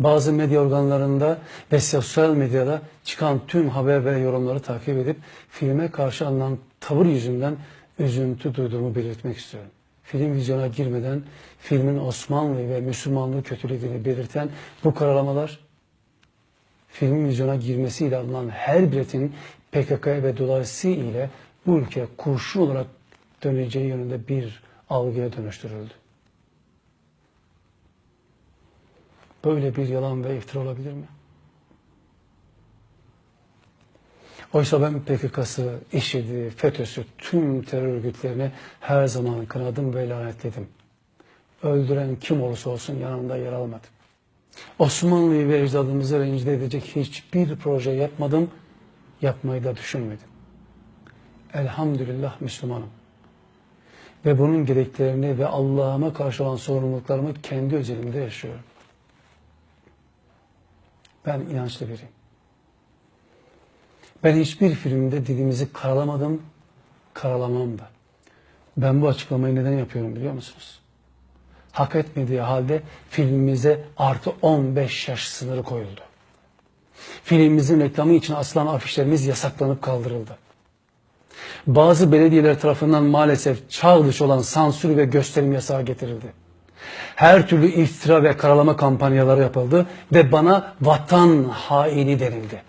bazı medya organlarında ve sosyal medyada çıkan tüm haber ve yorumları takip edip filme karşı alınan tavır yüzünden üzüntü duyduğumu belirtmek istiyorum. Film vizyona girmeden filmin Osmanlı ve Müslümanlığı kötülediğini belirten bu karalamalar filmin vizyona girmesiyle alınan her biletin PKK ve dolayısıyla bu ülke kurşun olarak döneceği yönünde bir algıya dönüştürüldü. Böyle bir yalan ve iftira olabilir mi? Oysa ben PKK'sı, IŞİD'i, FETÖ'sü, tüm terör örgütlerini her zaman kınadım ve lanetledim. Öldüren kim olursa olsun yanımda yer almadım. Osmanlı'yı ve ecdadımızı rencide edecek hiçbir proje yapmadım, yapmayı da düşünmedim. Elhamdülillah Müslümanım. Ve bunun gereklerini ve Allah'ıma karşı olan sorumluluklarımı kendi özelimde yaşıyorum. Ben inançlı biriyim. Ben hiçbir filmde dilimizi karalamadım, karalamam da. Ben bu açıklamayı neden yapıyorum biliyor musunuz? Hak etmediği halde filmimize artı 15 yaş sınırı koyuldu. Filmimizin reklamı için asılan afişlerimiz yasaklanıp kaldırıldı. Bazı belediyeler tarafından maalesef çağ dışı olan sansür ve gösterim yasağı getirildi. Her türlü iftira ve karalama kampanyaları yapıldı ve bana vatan haini denildi.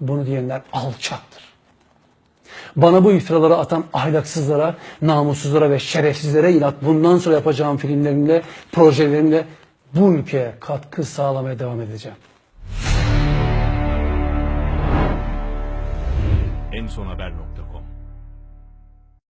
Bunu diyenler alçaktır. Bana bu iftiraları atan ahlaksızlara, namussuzlara ve şerefsizlere inat bundan sonra yapacağım filmlerimle, projelerimle bu ülkeye katkı sağlamaya devam edeceğim. En son haber nokta.